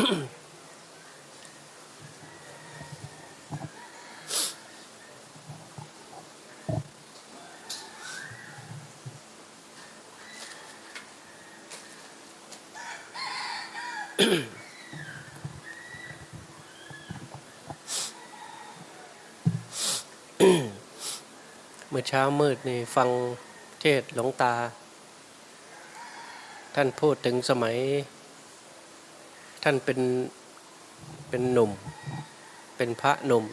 เมื่อเช้ามืดนี่ฟังเทศหลวงตา ท่านพูดถึงสมัย ท่านเป็นเป็นหนุ่ม เป็นพระหนุ่ม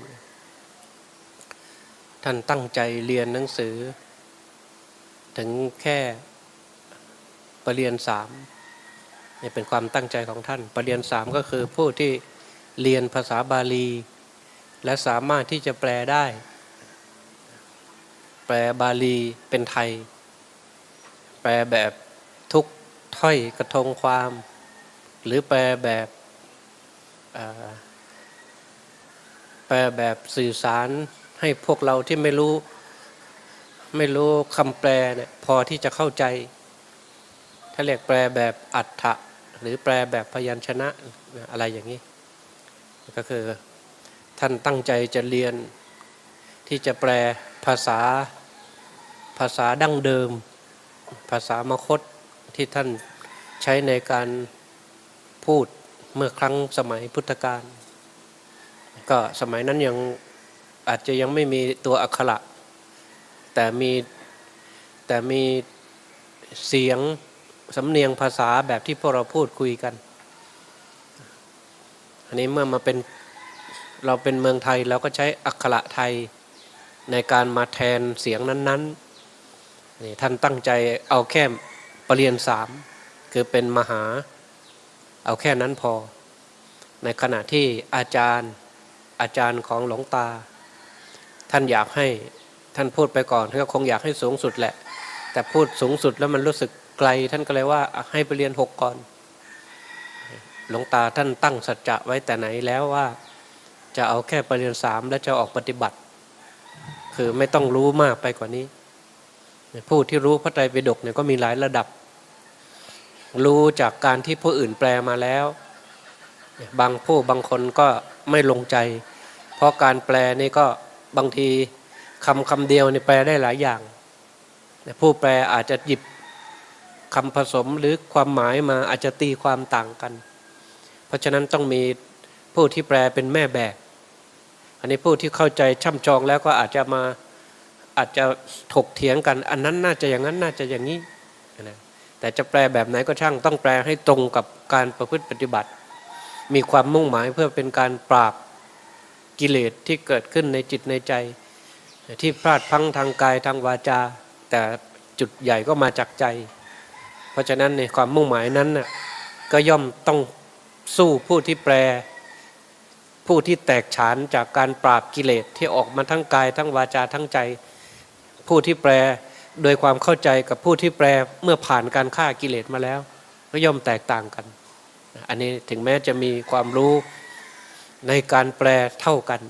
ท่านตั้งใจเรียนหนังสือ ถึงแค่ปรริญญาสามนี่เป็นความตั้งใจของท่าน ปรริญญาสามก็คือผู้ที่เรียนภาษาบาลี และสามารถที่จะแปลได้ แปลบาลีเป็นไทย แปลแบบทุกถ้อยกระทงความ หรือแปลแบบแปลแบบสื่อสารให้พวกเราที่ไม่รู้ ไม่รู้คำแปลเนี่ยพอที่จะเข้าใจ ถ้าเรียกแปลแบบอัฏฐะหรือแปลแบบพยัญชนะอะไรอย่างนี้ ก็คือท่านตั้งใจจะเรียนที่จะแปลภาษาภาษาดั้งเดิม ภาษามคตที่ท่านใช้ในการ พูดเมื่อครั้งสมัยพุทธกาลก็สมัยนั้นยังอาจจะยังไม่มีตัวอักขระ แต่มีแต่มีเสียงสำเนียงภาษาแบบที่พวกเราพูดคุยกัน อันนี้เมื่อมาเป็นเราเป็นเมืองไทยเราก็ใช้อักขระไทยในการมาแทนเสียงนั้นๆนี่ท่านตั้งใจเอาแค่ปรริญญาสามคือเป็นมหา เอาแค่นั้นพอ ในขณะที่อาจารย์อาจารย์ของหลวงตา ท่านอยากให้ท่านพูดไปก่อนท่านก็คงอยากให้สูงสุดแหละ แต่พูดสูงสุดแล้วมันรู้สึกไกล ท่านก็เลยว่าให้ไปเรียนหกก่อน หลวงตาท่านตั้งสัจจะไว้แต่ไหนแล้วว่าจะเอาแค่ปรริญญาสามแล้วจะออกปฏิบัติ คือไม่ต้องรู้มากไปกว่านี้ ผู้ที่รู้พระไตรปิฎกเนี่ยก็มีหลายระดับ รู้จากการที่ผู้อื่นแปลมาแล้ว บางผู้บางคนก็ไม่ลงใจ เพราะการแปลนี่ก็บางทีคำคำเดียวนี่แปลได้หลายอย่าง ผู้แปลอาจจะหยิบคำผสมหรือความหมายมาอาจจะตีความต่างกัน เพราะฉะนั้นต้องมีผู้ที่แปลเป็นแม่แบบ อันนี้ผู้ที่เข้าใจช่ำชองแล้วก็อาจจะมาอาจจะถกเถียงกัน อันนั้นน่าจะอย่างนั้นน่าจะอย่างนี้นะ แต่จะแปลแบบไหนก็ช่างต้องแปลให้ตรงกับการประพฤติปฏิบัติ มีความมุ่งหมายเพื่อเป็นการปราบกิเลสที่เกิดขึ้นในจิตในใจ ที่พลาดพังทางกายทางวาจา แต่จุดใหญ่ก็มาจากใจ เพราะฉะนั้นในความมุ่งหมายนั้นน่ะก็ย่อมต้องสู้ผู้ที่แปล ผู้ที่แตกฉานจากการปราบกิเลสที่ออกมาทั้งกายทั้งวาจาทั้งใจ ผู้ที่แปล โดยความเข้าใจกับผู้ที่แปลเมื่อผ่านการฆ่ากิเลสมาแล้วก็ย่อมแตกต่างกัน อันนี้ถึงแม้จะมีความรู้ในการแปลเท่ากัน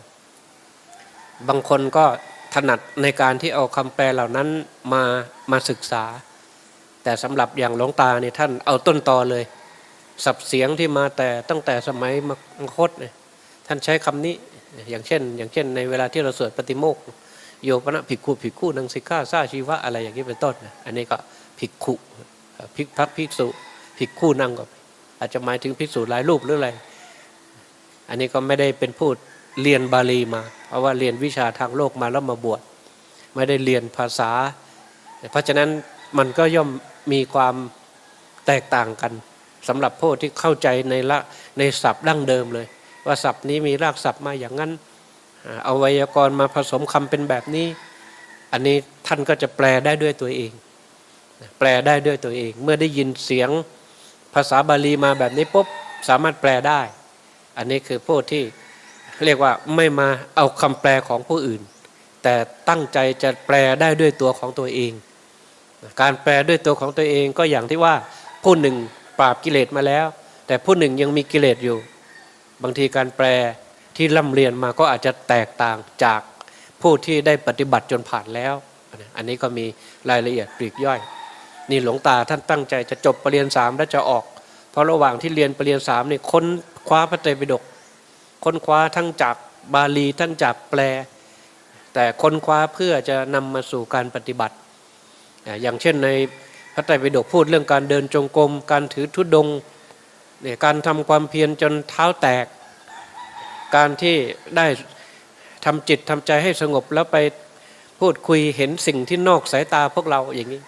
บางคนก็ถนัดในการที่เอาคำแปลเหล่านั้นมามาศึกษา แต่สำหรับอย่างหลวงตาเนี่ยท่านเอาต้นตอเลย สับเสียงที่มาแต่ตั้งแต่สมัยมคตเนี่ยท่านใช้คำนี้อย่างเช่น อย่างเช่น ในเวลาที่เราสวดปฏิโมกข์ โยปนะภิกขุภิกขุนังสิกขาซาชีวะอะไรอย่างนี้เป็นต้น อันนี้ก็ภิกขุภิกพักภิกษุภิกขุนั่งก็อาจจะหมายถึงภิกษุหลายรูปหรืออะไร อันนี้ก็ไม่ได้เป็นพูดเรียนบาลีมา เพราะว่าเรียนวิชาทางโลกมาแล้วมาบวชไม่ได้เรียนภาษา เพราะฉะนั้นมันก็ย่อมมีความแตกต่างกันสำหรับผู้ที่เข้าใจในละในศัพท์ดั้งเดิมเลย ว่าศัพท์นี้มีรากศัพท์มาอย่างนั้น เอาไวยากรณ์มาผสมคำเป็นแบบนี้ อันนี้ท่านก็จะแปลได้ด้วยตัวเอง แปลได้ด้วยตัวเอง เมื่อได้ยินเสียงภาษาบาลีมาแบบนี้ปุ๊บสามารถแปลได้ อันนี้คือผู้ที่เรียกว่าไม่มาเอาคำแปลของผู้อื่น แต่ตั้งใจจะแปลได้ด้วยตัวของตัวเอง การแปลด้วยตัวของตัวเองก็อย่างที่ว่าผู้หนึ่งปราบกิเลสมาแล้ว แต่ผู้หนึ่งยังมีกิเลสอยู่ บางทีการแปล ที่ร่ำเรียนมาก็อาจจะแตกต่างจากผู้ที่ได้ปฏิบัติจนผ่านแล้ว อันนี้ก็มีรายละเอียดปลีกย่อย นี่หลวงตาท่านตั้งใจจะจบปรริญญาสามแล้วจะออก เพราะระหว่างที่เรียนปรริญญาสามนี่ค้นคว้าพระไตรปิฎกค้นคว้าทั้งจากบาลีทั้งจากแปล แต่ค้นคว้าเพื่อจะนำมาสู่การปฏิบัติ อย่างเช่นในพระไตรปิฎกพูดเรื่องการเดินจงกรมการถือธุดงเนี่ยการทำความเพียรจนเท้าแตก การที่ได้ทำจิตทำใจให้สงบแล้วไปพูดคุยเห็นสิ่งที่นอกสายตาพวกเราอย่างนี้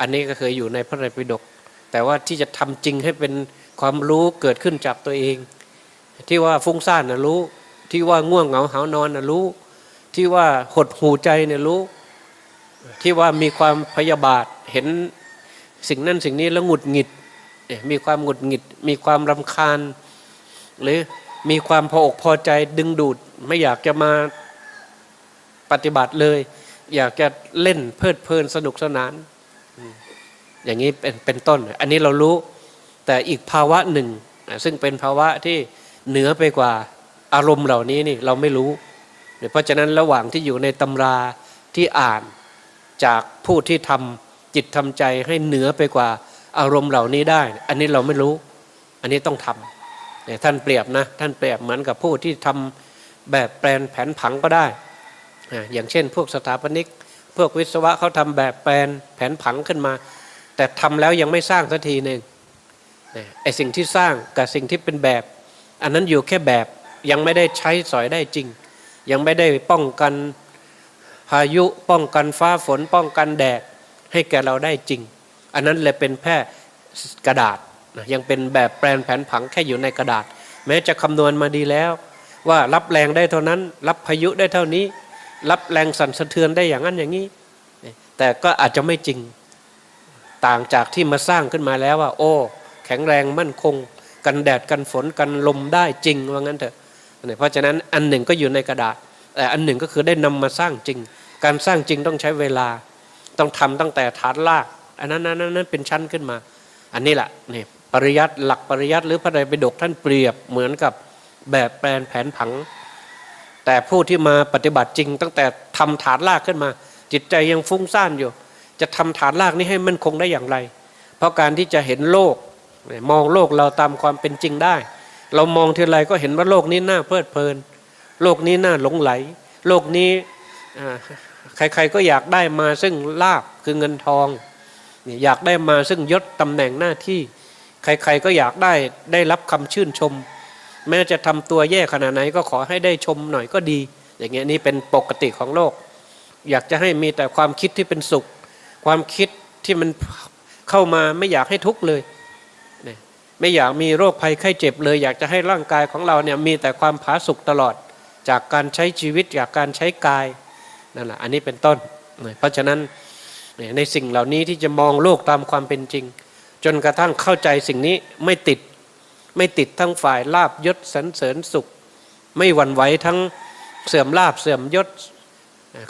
อันนี้ก็เคยอยู่ในพระไตรปิฎกแต่ว่าที่จะทำจริงให้เป็นความรู้เกิดขึ้นจากตัวเอง ที่ว่าฟุ้งซ่านนะรู้ ที่ว่าง่วงเหงาหานอนนะรู้ ที่ว่าหดหูใจเนี่ยรู้ ที่ว่ามีความพยาบาทเห็นสิ่งนั้นสิ่งนี้แล้วหงุดหงิดมีความหงุดหงิด มีความรำคาญ หรือ มีความพออกพอใจดึงดูด ไม่อยากจะมาปฏิบัติเลย อยากจะเล่นเพลิดเพลินสนุกสนาน อย่างนี้เป็นเป็นต้น อันนี้เรารู้แต่อีกภาวะหนึ่ง ซึ่งเป็นภาวะที่เหนือไปกว่าอารมณ์เหล่านี้นี่เราไม่รู้ เพราะฉะนั้นระหว่างที่อยู่ในตำราที่อ่านจากผู้ที่ทำจิตทำใจให้เหนือไปกว่าอารมณ์เหล่านี้ได้ อันนี้เราไม่รู้ อันนี้ต้องทำ เนี่ยท่านเปรียบนะท่านเปรียบเหมือนกับผู้ที่ทำแบบแปลนแผนผังก็ได้ อย่างเช่น พวกสถาปนิก พวกวิศวะเขาทำแบบแปลนแผนผังขึ้นมา แต่ทำแล้วยังไม่สร้างสักทีหนึ่งไอสิ่งที่สร้างกับสิ่งที่เป็นแบบ อันนั้นอยู่แค่แบบยังไม่ได้ใช้สอยได้จริง ยังไม่ได้ป้องกันพายุป้องกันฟ้าฝนป้องกันแดดให้แก่เราได้จริง อันนั้นเลยเป็นแค่กระดาษ ยังเป็นแบบแปลนแผนผังแค่อยู่ในกระดาษ แม้จะคำนวณมาดีแล้ว ว่ารับแรงได้เท่านั้น รับพายุได้เท่านี้ รับแรงสั่นสะเทือนได้อย่างนั้นอย่างนี้ แต่ก็อาจจะไม่จริงต่างจากที่มาสร้างขึ้นมาแล้วว่า โอ้ แข็งแรงมั่นคง กันแดดกันฝนกันลมได้จริงว่างั้นเถอะเพราะฉะนั้นอันหนึ่งก็อยู่ในกระดาษ แต่อันหนึ่งก็คือได้นำมาสร้างจริง การสร้างจริงต้องใช้เวลา ต้องทำตั้งแต่ฐานราก อันนั้นนั้นนั้นเป็นชั้นขึ้นมา อันนี้แหละนี่ ปริยัติหลักปริยัติหรือพระไตรปิฎกท่านเปรียบเหมือนกับแบบแปลนแผนผัง แต่ผู้ที่มาปฏิบัติจริง ตั้งแต่ทำฐานรากขึ้นมา จิตใจยังฟุ้งซ่านอยู่ จะทำฐานรากนี้ให้มั่นคงได้อย่างไร เพราะการที่จะเห็นโลก มองโลกเราตามความเป็นจริงได้ เรามองทีไรก็เห็นว่าโลกนี้น่าเพลิดเพลิน โลกนี้น่าหลงไหล โลกนี้ใครๆก็อยากได้มาซึ่งลาบคือเงินทอง อยากได้มาซึ่งยศตำแหน่งหน้าที่ ใครๆก็อยากได้ได้รับคำชื่นชม แม้จะทำตัวแย่ขนาดไหนก็ขอให้ได้ชมหน่อยก็ดี อย่างเงี้ยนี่เป็นปกติของโลก อยากจะให้มีแต่ความคิดที่เป็นสุข ความคิดที่มันเข้ามาไม่อยากให้ทุกข์เลยเนี่ยไม่อยากมีโรคภัยไข้เจ็บเลย อยากจะให้ร่างกายของเราเนี่ยมีแต่ความผาสุกตลอด จากการใช้ชีวิตจากการใช้กายนั่นแหละอันนี้เป็นต้น เพราะฉะนั้นในสิ่งเหล่านี้ที่จะมองโลกตามความเป็นจริง จนกระทั่งเข้าใจสิ่งนี้ไม่ติดไม่ติดทั้งฝ่ายลาบยศสรรเสริญสุข ไม่หวั่นไหวทั้งเสื่อมลาบเสื่อมยศ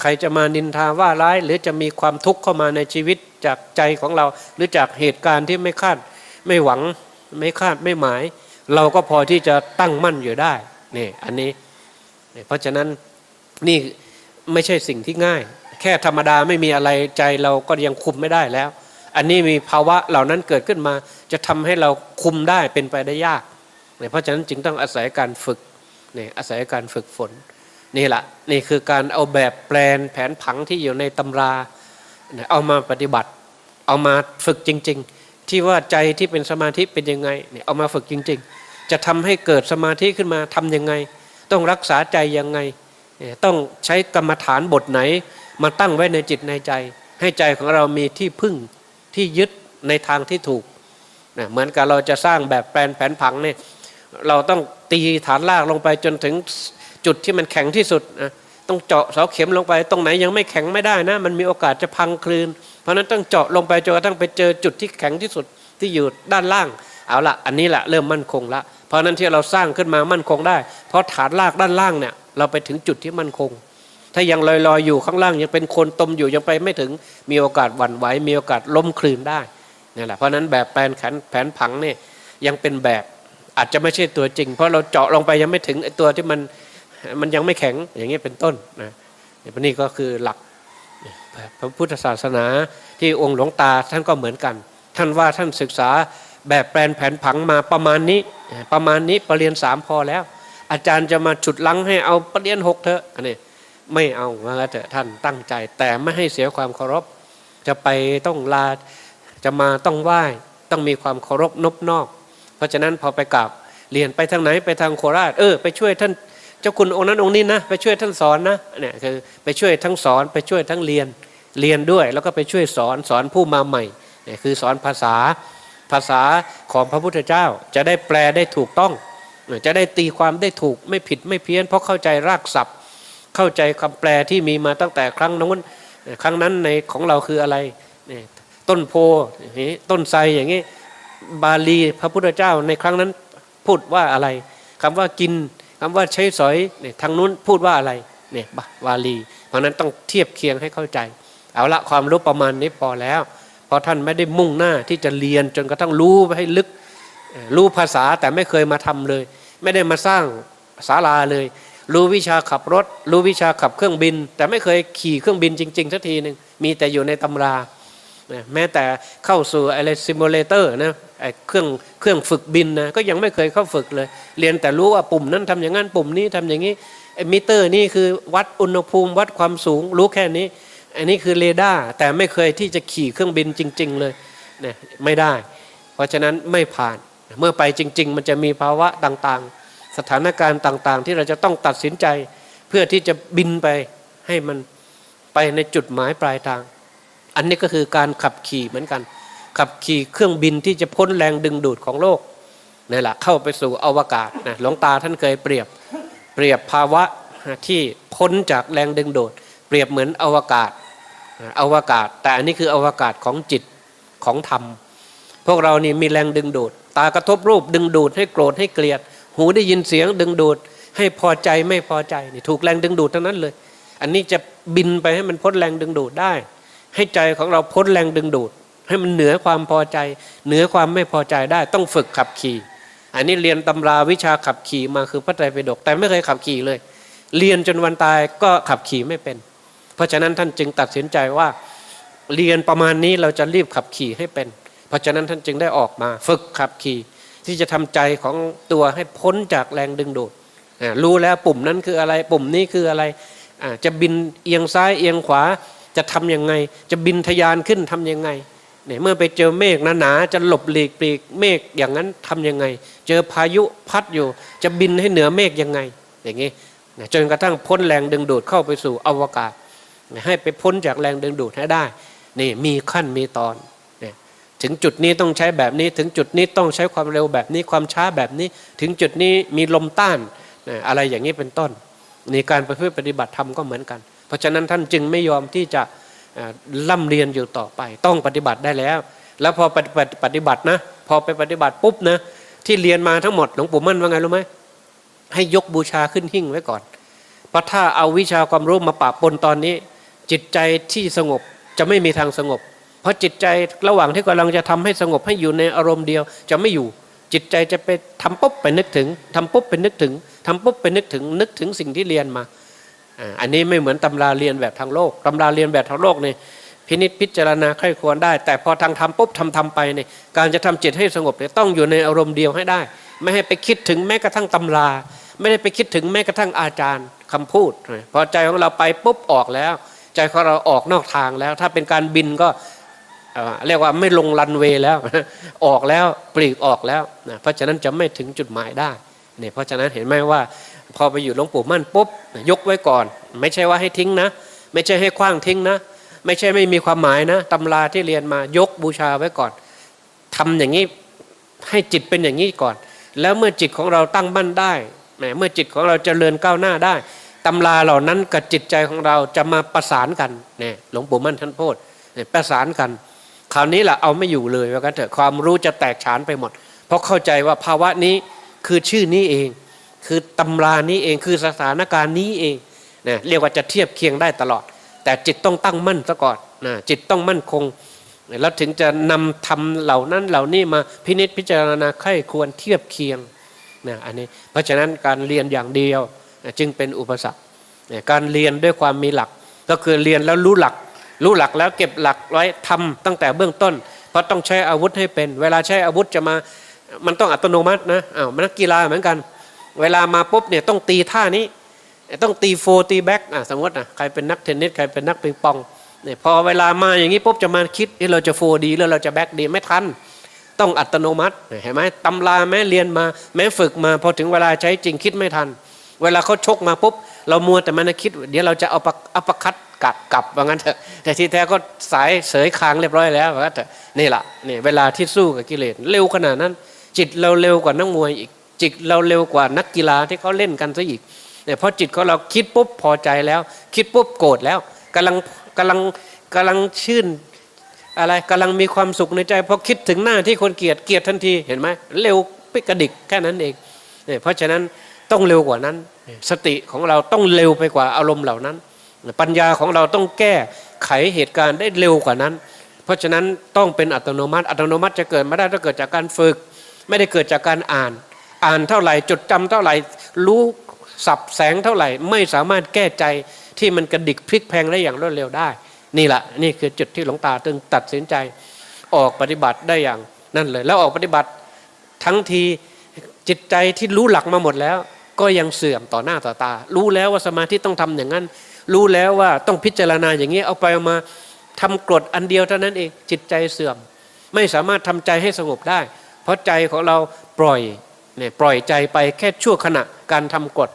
ใครจะมานินทาว่าร้าย หรือจะมีความทุกข์เข้ามาในชีวิตจากใจของเรา หรือจากเหตุการณ์ที่ไม่คาดไม่หวังไม่คาดไม่หมาย เราก็พอที่จะตั้งมั่นอยู่ได้นี่อันนี้เพราะฉะนั้นนี่ไม่ใช่สิ่งที่ง่าย แค่ธรรมดาไม่มีอะไรใจเราก็ยังคุมไม่ได้แล้ว อันนี้มีภาวะเหล่านั้นเกิดขึ้นมา จะทำให้เราคุมได้เป็นไปได้ยากเนี่ยเพราะฉะนั้นจึงต้องอาศัยการฝึกเนี่ยอาศัยการฝึกฝนนี่แหละนี่คือการเอาแบบแปลนแผนผังที่อยู่ในตำราเนี่ยเอามาปฏิบัติ เอามาฝึกจริง ๆ ที่ว่าใจที่เป็นสมาธิเป็นยังไงเนี่ยเอามาฝึกจริง ๆ จะทำให้เกิดสมาธิขึ้นมาทำยังไง ต้องรักษาใจยังไง ต้องใช้กรรมฐานบทไหนมาตั้งไว้ในจิตในใจ ให้ใจของเรามีที่พึ่ง ที่ยึดในทางที่ถูกนะเหมือนกับเราจะสร้างแบบแปลนแผนผังเนี่ยเราต้องตีฐานรากลงไปจนถึงจุดที่มันแข็งที่สุดนะต้องเจาะเสาเข็มลงไป ตรงไหนยังไม่แข็งไม่ได้นะ มันมีโอกาสจะพังคลืน เพราะนั้นต้องเจาะลงไปจนกระทั่งไปเจอจุดที่แข็งที่สุดที่อยู่ด้านล่าง เอาละอันนี้แหละเริ่มมั่นคงละเพราะนั้นที่เราสร้างขึ้นมามั่นคงได้ เพราะฐานรากด้านล่างเนี่ยเราไปถึงจุดที่มั่นคง ถ้ายังลอยๆอยู่ข้างล่างยังเป็นคนตมอยู่ยังไปไม่ถึงมีโอกาสหวั่นไหวมีโอกาสล้มคลืนได้นี่แหละเพราะนั้นแบบแปลนแผนแผนผังเนี่ยยังเป็นแบบอาจจะไม่ใช่ตัวจริง เพราะเราเจาะลงไปยังไม่ถึงไอ้ตัวที่มันมันยังไม่แข็งอย่างนี้เป็นต้นนะนี่ก็คือหลักพระพุทธศาสนาที่องค์หลวงตาท่านก็เหมือนกัน ท่านว่าท่านศึกษาแบบแปลนแผนผังมาประมาณนี้ ประมาณนี้ปรริญญาสามพอแล้ว อาจารย์จะมาฉุดลังให้เอาปรริญญาหกเถอะอันนี้ ไม่เอาว่าเถอะท่านตั้งใจ แต่ไม่ให้เสียความเคารพ จะไปต้องลาจะมาต้องไหว้ต้องมีความเคารพนบนอก เพราะฉะนั้นพอไปกราบเรียนไปทางไหนไปทางโคราช เออ ไปช่วยท่านเจ้าคุณองค์นั้นองค์นี้นะไปช่วยท่านสอนนะเนี่ยคือไปช่วยทั้งสอนไปช่วยทั้งเรียนเรียนด้วย แล้วก็ไปช่วยสอนสอนผู้มาใหม่เนี่ยคือสอนภาษาภาษาของพระพุทธเจ้าจะได้แปลได้ถูกต้อง จะได้ตีความได้ถูกไม่ผิดไม่เพี้ยน เพราะเข้าใจรากศัพท์ เข้าใจคำแปลที่มีมาตั้งแต่ครั้งนู้นครั้งนั้นในของเราคืออะไรต้นโพต้นไทรอย่างนี้บาลีพระพุทธเจ้าในครั้งนั้นพูดว่าอะไรคำว่ากินคำว่าใช้สอยเนี่ยทางนู้นพูดว่าอะไรเนี่ยบาลี เพราะนั้นต้องเทียบเคียงให้เข้าใจ เอาละความรู้ประมาณนี้พอแล้ว เพราะท่านไม่ได้มุ่งหน้าที่จะเรียนจนกระทั่งรู้ให้ลึกรู้ภาษาแต่ไม่เคยมาทำเลย ไม่ได้มาสร้างศาลาเลย รู้วิชาขับรถ รู้วิชาขับเครื่องบิน แต่ไม่เคยขี่เครื่องบินจริงๆสักทีหนึ่งมีแต่อยู่ในตำราแม้แต่เข้าสู่อะไรซิมูเลเตอร์นะเครื่องเครื่องฝึกบินนะก็ยังไม่เคยเข้าฝึกเลย เรียนแต่รู้ว่าปุ่มนั้นทำอย่างนั้นปุ่มนี้ทำอย่างนี้มิเตอร์นี่คือวัดอุณหภูมิ วัดความสูง รู้แค่นี้ อันนี้คือเรดาร์แต่ไม่เคยที่จะขี่เครื่องบินจริง ๆ เลยเนี่ยไม่ได้ เพราะฉะนั้นไม่ผ่านเมื่อไปจริง ๆ มันจะมีภาวะต่างๆ สถานการณ์ต่าง ๆ ที่เราจะต้องตัดสินใจ เพื่อที่จะบินไปให้มันไปในจุดหมายปลายทาง อันนี้ก็คือการขับขี่เหมือนกัน ขับขี่เครื่องบินที่จะพ้นแรงดึงดูดของโลกนี่แหละเข้าไปสู่อวกาศนะหลวงตาท่านเคยเปรียบเปรียบภาวะที่พ้นจากแรงดึงดูดเปรียบเหมือนอวกาศอวกาศ แต่อันนี้คืออวกาศของจิตของธรรม พวกเรานี่มีแรงดึงดูด ตากระทบรูปดึงดูดให้โกรธให้เกลียด หูได้ยินเสียงดึงดูด ให้พอใจไม่พอใจนี่ถูกแรงดึงดูดทั้งนั้นเลย อันนี้จะบินไปให้มันพ้นแรงดึงดูดได้ ให้ใจของเราพ้นแรงดึงดูด ให้มันเหนือความพอใจ เหนือความไม่พอใจได้ต้องฝึกขับขี่ อันนี้เรียนตำราวิชาขับขี่มาคือพระไตรปิฎกแต่ไม่เคยขับขี่เลย เรียนจนวันตายก็ขับขี่ไม่เป็น เพราะฉะนั้นท่านจึงตัดสินใจว่าเรียนประมาณนี้เราจะรีบขับขี่ให้เป็น เพราะฉะนั้นท่านจึงได้ออกมาฝึกขับขี่ ที่จะทำใจของตัวให้พ้นจากแรงดึงดูดรู้แล้วปุ่มนั้นคืออะไร ปุ่มนี้คืออะไรจะบินเอียงซ้ายเอียงขวาจะทำยังไง จะบินทะยานขึ้นทำยังไงเนี่ยเมื่อไปเจอเมฆหนาๆจะหลบหลีกปลีกเมฆอย่างนั้นทำยังไง เจอพายุพัดอยู่ จะบินให้เหนือเมฆยังไง อย่างนี้จนกระทั่งพ้นแรงดึงดูดเข้าไปสู่อวกาศ ให้ไปพ้นจากแรงดึงดูดให้ได้นี่มีขั้นมีตอน ถึงจุดนี้ต้องใช้แบบนี้ ถึงจุดนี้ต้องใช้ความเร็วแบบนี้ความช้าแบบนี้ ถึงจุดนี้มีลมต้านอะไรอย่างนี้เป็นต้นในการประพฤติปฏิบัติธรรมก็เหมือนกัน เพราะฉะนั้นท่านจึงไม่ยอมที่จะอ่าล่ำเรียนอยู่ต่อไป ต้องปฏิบัติได้แล้ว แล้วพอปฏิบัติปฏิบัตินะพอไปปฏิบัติปุ๊บนะที่เรียนมาทั้งหมดหลวงปู่มั่นว่าไงรู้ไหมให้ยกบูชาขึ้นหิ้งไว้ก่อนเพราะถ้าเอาวิชาความรู้มาปะปนตอนนี้ จิตใจที่สงบจะไม่มีทางสงบ พราะจิตใจระหว่างที่กำลังจะทำให้สงบให้อยู่ในอารมณ์เดียวจะไม่อยู่ จิตใจจะไปทำปุ๊บไปนึกถึงทำปุ๊บไปนึกถึงทำปุ๊บไปนึกถึงนึกถึงสิ่งที่เรียนมาอันนี้ไม่เหมือนตำราเรียนแบบทางโลกตำราเรียนแบบทางโลกเนี่ยพินิจพิจารณาใคร่ควรได้ แต่พอทางทำปุ๊บทำทำไปเนี่ยการจะทำจิตให้สงบเนี่ยต้องอยู่ในอารมณ์เดียวให้ได้ ไม่ให้ไปคิดถึงแม้กระทั่งตำรา ไม่ได้ไปคิดถึงแม้กระทั่งอาจารย์คำพูด พอใจของเราไปปุ๊บออกแล้ว ใจของเราออกนอกทางแล้ว ถ้าเป็นการบินก็ เรียกว่าไม่ลงรันเวย์แล้วออกแล้วปลีกออกแล้วนะเพราะฉะนั้นจะไม่ถึงจุดหมายได้เนี่ยเพราะฉะนั้นเห็นไหมว่า พอไปอยู่หลวงปู่มั่นปุ๊บยกไว้ก่อน ไม่ใช่ว่าให้ทิ้งนะ ไม่ใช่ให้คว้างทิ้งนะ ไม่ใช่ไม่มีความหมายนะตำราที่เรียนมายกบูชาไว้ก่อนทำอย่างนี้ให้จิตเป็นอย่างนี้ก่อน แล้วเมื่อจิตของเราตั้งมั่นได้แหมเมื่อจิตของเราจเจริญก้าวหน้าได้ตำราเหล่านั้นกับจิตใจของเราจะมาประสานกันเนี่ยหลวงปู่มั่นท่านพูดประสานกัน คราวนี้แหละเอาไม่อยู่เลยว่ากันเถอะความรู้จะแตกฉานไปหมด เพราะเข้าใจว่าภาวะนี้คือชื่อนี้เอง คือตำรานี้เองคือสถานการณ์นี้เองนะเรียกว่าจะเทียบเคียงได้ตลอด แต่จิตต้องตั้งมั่นซะก่อนนะจิตต้องมั่นคง แล้วถึงจะนำทำเหล่านั้นเหล่านี้มาพินิจพิจารณาใคร่ควรเทียบเคียงนะอันนี้เพราะฉะนั้นการเรียนอย่างเดียวจึงเป็นอุปสรรคการเรียนด้วยความมีหลัก ก็คือเรียนแล้วรู้หลัก รู้หลักแล้วเก็บหลักไว้ทำตั้งแต่เบื้องต้น เพราะต้องใช้อาวุธให้เป็น เวลาใช้อาวุธจะมามันต้องอัตโนมัตินะอ้าวมันนักกีฬาเหมือนกัน เวลามาปุ๊บเนี่ยต้องตีท่านี้ ต้องตีโฟตีแบ็กอะสมมตินะใครเป็นนักเทนนิสใครเป็นนักปิงปองเนี่ยพอเวลามาอย่างนี้ปุ๊บจะมาคิดเอ๊ะเราจะโฟดีหรือเราจะแบ็กดีไม่ทันต้องอัตโนมัติเห็นไหมตำราแม้เรียนมา แม้ฝึกมาพอถึงเวลาใช้จริงคิดไม่ทัน เวลาเขาชกมาปุ๊บเรามัวแต่มันคิด เดี๋ยวเราจะเอาอัปคัด กลับกลับว่างั้นเถอะแต่ที่แท้ก็สายเสยคางเรียบร้อยแล้วว่าแต่นี่แหละนี่เวลาที่สู้กับกิเลสเร็วขนาดนั้น จิตเราเร็วกว่านักมวยอีก จิตเราเร็วกว่านักกีฬาที่เขาเล่นกันซะอีกเนี่ยเพราะจิตของเราคิดปุ๊บพอใจแล้ว คิดปุ๊บโกรธแล้วกำลังกำลังกำลังชื่นอะไรกำลังมีความสุขในใจพอคิดถึงหน้าที่คนเกลียดเกลียดทันทีเห็นไหมเร็วไปกระดิกแค่นั้นเองเนี่ยเพราะฉะนั้นต้องเร็วกว่านั้น สติของเราต้องเร็วไปกว่าอารมณ์เหล่านั้น ปัญญาของเราต้องแก้ไขเหตุการณ์ได้เร็วกว่านั้น เพราะฉะนั้นต้องเป็นอัตโนมัติ อัตโนมัติจะเกิดไม่ได้ถ้าเกิดจากการฝึก ไม่ได้เกิดจากการอ่าน อ่านเท่าไหร่จดจำเท่าไหร่ รู้สับแสงเท่าไหร่ ไม่สามารถแก้ใจที่มันกระดิกพลิกแพงได้อย่างรวดเร็วได้ นี่แหละนี่คือจุดที่หลวงตาตึงตัดสินใจออกปฏิบัติได้อย่างนั่นเลย แล้วออกปฏิบัติทั้งทีจิตใจที่รู้หลักมาหมดแล้ว ก็ยังเสื่อมต่อหน้าต่อตา รู้แล้วว่าสมาธิต้องทำอย่างนั้น รู้แล้วว่าต้องพิจารณาอย่างนี้เอาไปเอามาทำกรดอันเดียวเท่านั้นเองจิตใจเสื่อม ไม่สามารถทำใจให้สงบได้ เพราะใจของเราปล่อยเนี่ยปล่อยใจไปแค่ชั่วขณะการทำกฎ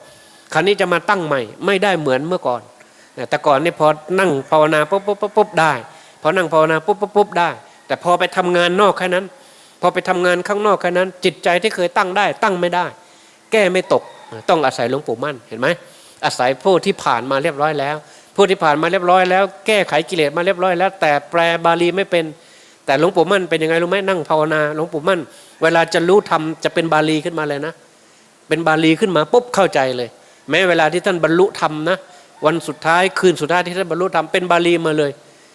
คราวนี้จะมาตั้งใหม่ ไม่ได้เหมือนเมื่อก่อนแต่ก่อนนี่พอนั่งภาวนาปุ๊บปุ๊บปุ๊บปุ๊บได้พอนั่งภาวนาปุ๊บปุ๊บปุ๊บได้ แต่พอไปทำงานนอกแค่นั้น พอไปทำงานข้างนอกแค่นั้น จิตใจที่เคยตั้งได้ ตั้งไม่ได้ แก้ไม่ตกต้องอาศัยหลวงปู่มั่นเห็นไหม อาศัยผู้ที่ผ่านมาเรียบร้อยแล้ว ผู้ที่ผ่านมาเรียบร้อยแล้ว แก้ไขกิเลสมาเรียบร้อยแล้ว แต่แปลบาลีไม่เป็น แต่หลวงปู่มั่นเป็นยังไงรู้ไหมนั่งภาวนาหลวงปู่มั่น เวลาจะรู้ทำจะเป็นบาลีขึ้นมาเลยนะ เป็นบาลีขึ้นมาปุ๊บเข้าใจเลย แม้เวลาที่ท่านบรรลุธรรมนะวันสุดท้ายคืนสุดท้ายที่ท่านบรรลุธรรมเป็นบาลีมาเลย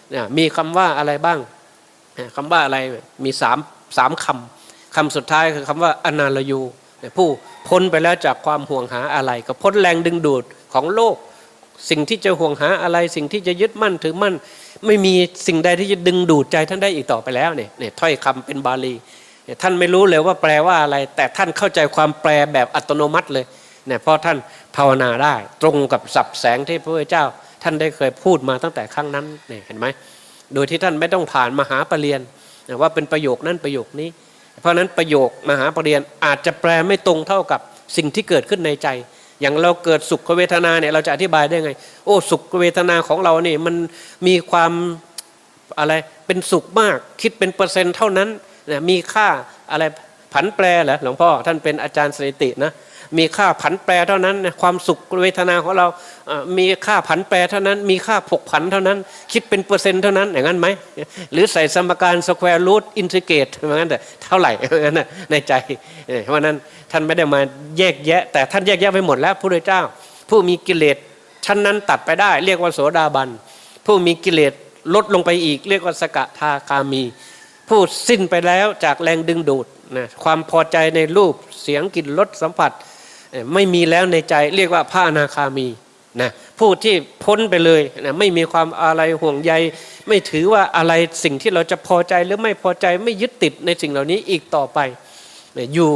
เนี่ยมีคำว่าอะไรบ้างคำว่าอะไรมีสามสามคำคำสุดท้ายคือคำว่าอนาลยู ผู้พ้นไปแล้วจากความห่วงหาอะไร ก็พ้นแรงดึงดูดของโลก สิ่งที่จะห่วงหาอะไร สิ่งที่จะยึดมั่นถือมั่น ไม่มีสิ่งใดที่จะดึงดูดใจท่านได้อีกต่อไปแล้วเนี่ยเนี่ยถ้อยคำเป็นบาลีท่านไม่รู้เลยว่าแปลว่าอะไร แต่ท่านเข้าใจความแปลแบบอัตโนมัติเลยเนี่ยเพราะท่านภาวนาได้ ตรงกับสับแสงที่พระพุทธเจ้า ท่านได้เคยพูดมาตั้งแต่ครั้งนั้นเนี่ยเห็นไหมโดยที่ท่านไม่ต้องผ่านมหาปรริญญาว่าเป็นประโยคนั้นประโยคนี้ เพราะนั้นประโยคมหาปรริญญาอาจจะแปลไม่ตรงเท่ากับสิ่งที่เกิดขึ้นในใจ อย่างเราเกิดสุขเวทนาเนี่ยเราจะอธิบายได้ไง โอ้สุขเวทนาของเราเนี่ยมันมีความอะไรเป็นสุขมากคิดเป็นเปอร์เซ็นต์เท่านั้นเนี่ยมีค่าอะไรผันแปรเหรอหลวงพ่อท่านเป็นอาจารย์สถิตินะ มีค่าผันแปรเท่านั้นความสุขเวทนาของเรา มีค่าผันแปรเท่านั้น มีค่าผกผันเท่านั้น คิดเป็นเปอร์เซ็นต์เท่านั้นอย่างนั้นไหมหรือใส่สมการสแควร์รูทอินทิเกรตอย่างนั้นแต่เท่าไหร่อย่างนั้นในใจเพราะนั้นท่านไม่ได้มาแยกแยะ แต่ท่านแยกแยะไปหมดแล้วพระพุทธเจ้า ผู้มีกิเลสชั้นนั้นตัดไปได้ เรียกว่าโสดาบัน ผู้มีกิเลสลดลงไปอีก เรียกว่าสกทาคามี ผู้สิ้นไปแล้วจากแรงดึงดูดนะความพอใจในรูปเสียงกลิ่นรสสัมผัส ไม่มีแล้วในใจเรียกว่าพระอนาคามีนะผู้ที่พ้นไปเลยนะไม่มีความอะไรห่วงใย ไม่ถือว่าอะไรสิ่งที่เราจะพอใจหรือไม่พอใจไม่ยึดติดในสิ่งเหล่านี้อีกต่อไปอยู่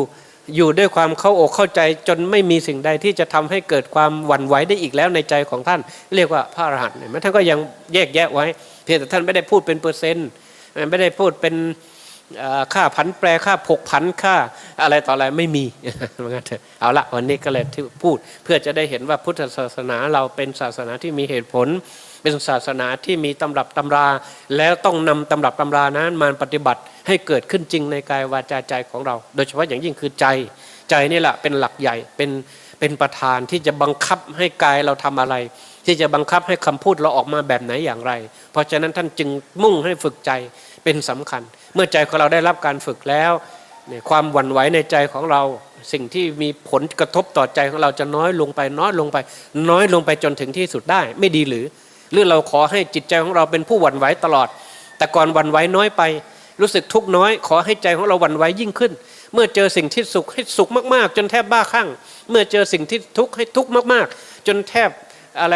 อยู่ด้วยความเข้าอกเข้าใจจนไม่มีสิ่งใดที่จะทำให้เกิดความหวั่นไหวได้อีกแล้วในใจของท่าน เรียกว่าพระอรหันต์เห็นไหมท่านก็ยังแยกแยะไว้ เพียงแต่ท่านไม่ได้พูดเป็นเปอร์เซ็นต์ไม่ได้พูดเป็น ค่าผันแปรค่าผกผันค่าอะไรต่ออะไรไม่มีเอนกันเถอะเอาละวันนี้ก็เลยที่พูดเพื่อจะได้เห็นว่าพุทธศาสนาเราเป็นศาสนาที่มีเหตุผล เป็นศาสนาที่มีตำรับตำรา แล้วต้องนำตำรับตำรานั้นมาปฏิบัติให้เกิดขึ้นจริงในกายวาจาใจของเรา โดยเฉพาะอย่างยิ่งคือใจ ใจนี่แหละเป็นหลักใหญ่เป็นเป็นประธานที่จะบังคับให้กายเราทำอะไร ที่จะบังคับให้คำพูดเราออกมาแบบไหนอย่างไร เพราะฉะนั้นท่านจึงมุ่งให้ฝึกใจ เป็นสำคัญ เมื่อใจของเราได้รับการฝึกแล้วความหวั่นไหวในใจของเรา สิ่งที่มีผลกระทบต่อใจของเราจะน้อยลงไปน้อยลงไป น้อยลงไปจนถึงที่สุดได้ ไม่ดีหรือ หรือเราขอให้จิตใจของเราเป็นผู้หวั่นไหวตลอด แต่ก่อนหวั่นไหวน้อยไป รู้สึกทุกน้อย ขอให้ใจของเราหวั่นไหวยิ่งขึ้น เมื่อเจอสิ่งที่สุขให้สุขมากๆ จนแทบบ้าคลั่งเมื่อเจอสิ่งที่ทุกข์ให้ทุกข์มากๆ จนแทบอะไร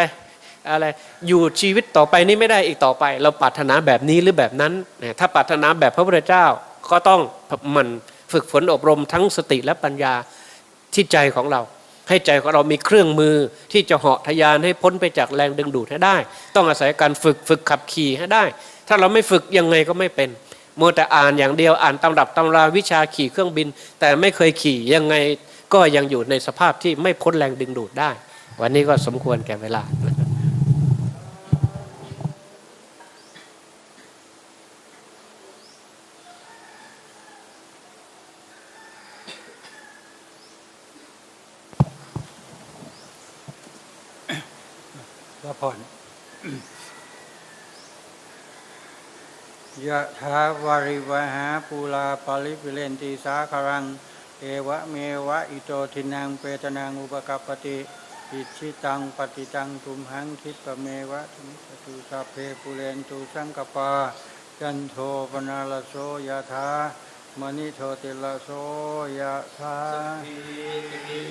อะไรอยู่ชีวิตต่อไปนี้ไม่ได้อีกต่อไป เราปรารถนาแบบนี้หรือแบบนั้นถ้าปรารถนาแบบพระพุทธเจ้าก็ต้องมันฝึกฝนอบรมทั้งสติและปัญญาที่ใจของเรา ให้ใจของเรามีเครื่องมือที่จะเหาะทะยานให้พ้นไปจากแรงดึงดูดให้ได้ ต้องอาศัยการฝึกฝึกขับขี่ให้ได้ ถ้าเราไม่ฝึกยังไงก็ไม่เป็นมัวแต่อ่านอย่างเดียวอ่านตำรับตำราวิชาขี่เครื่องบิน แต่ไม่เคยขี่ยังไงก็ยังอยู่ในสภาพที่ไม่พ้นแรงดึงดูดได้ วันนี้ก็สมควรแก่เวลา ผ่อนยะถาวาริวหาปูลาปาริปิเรนติสาคารัง เอวะเมวะอิโตทินังเปตนังอุปกัปปติอิชิตังปฏิตังทุมหังคิปะเมวะทุมิสตุสัพเพปุเรนตุสังกปาจันโทปนาลโสยะถา มณิโชติลโสยะธา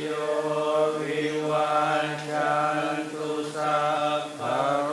โยวิวัชันตุสัพพะโร